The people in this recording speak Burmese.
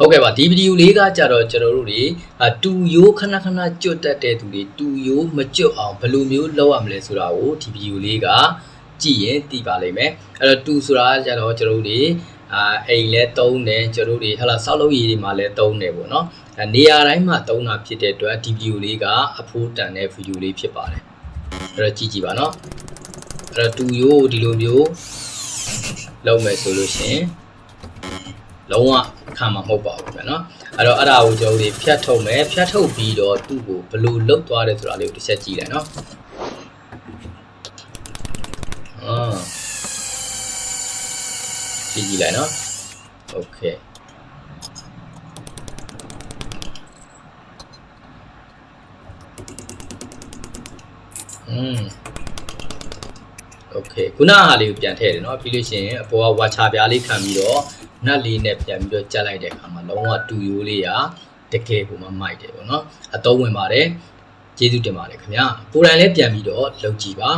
ဟုတ်ကဲ့ပါဒီဗီဒီယိုလေးကကြတော့ကျွန်တော်တို့တွေအတူရိုးခဏခဏကြွတ်တက်တဲ့သူတွေတူရိုးမကြွတ်အောင်ဘယ်လိုမျိုးလုပ်ရမလဲဆိုတာကိုဒီဗီဒီယိုလေးကကြည့်ရင်သိပါလိမ့်မယ်အဲ့တော့တူဆိုတာကြတော့ကျွန်တော်တို့တွေအာအိမ်လဲတုံးတယ်ကျွန်တော်တို့တွေဟလာဆောက်လုပ်ရည်တွေမှာလဲတုံးတယ်ပေါ့နော်အဲနေရာတိုင်းမှာတုံးတာဖြစ်တဲ့အတွက်ဒီဗီဒီယိုလေးကအဖိုးတန်တဲ့ဗီဒီယိုလေးဖြစ်ပါတယ်အဲ့တော့ကြည့်ကြည့်ပါနော်အဲ့တော့တူရိုးဒီလိုမျိုးလုပ်မယ်ဆိုလို့ရှရင်လုံးဝ ခံမှာမဟုတ်ပါဘူးဗျာနော်အဲ့တော့အဲ့ဒါကိုကျွန်တော်တို့ဖြတ်ထုတ်မယ်ဖြတ်ထုတ်ပြီးတော့သူ့ကိုဘယ်လိုလုတ်သွားတယ်ဆိုတာလေးကိုတစ်ချက်ကြည့်လိုက်နော်အာကြည့်ကြည့်လိုက်နော်โอเคอืมโอเคခုနဟာလေးကိုပြန်ထည့်တယ်เนาะပြီးလို့ရှိရင်အပေါ်ကဝါချပြားလေးခံပြီးတော့ နတ်လေးနဲ့ပြန်ပြီးတော့ကြက်လိုက်တဲ့အခါမှာလုံးဝတူယိုးလေးရာတကယ်ကိုမှမိုက်တယ်ပေါ့နော်အသုံးဝင်ပါတယ်ကျေးဇူးတင်ပါတယ်ခင်ဗျာကိုယ်တိုင်လည်းပြန်ပြီးတော့လုပ်ကြည့်ပါ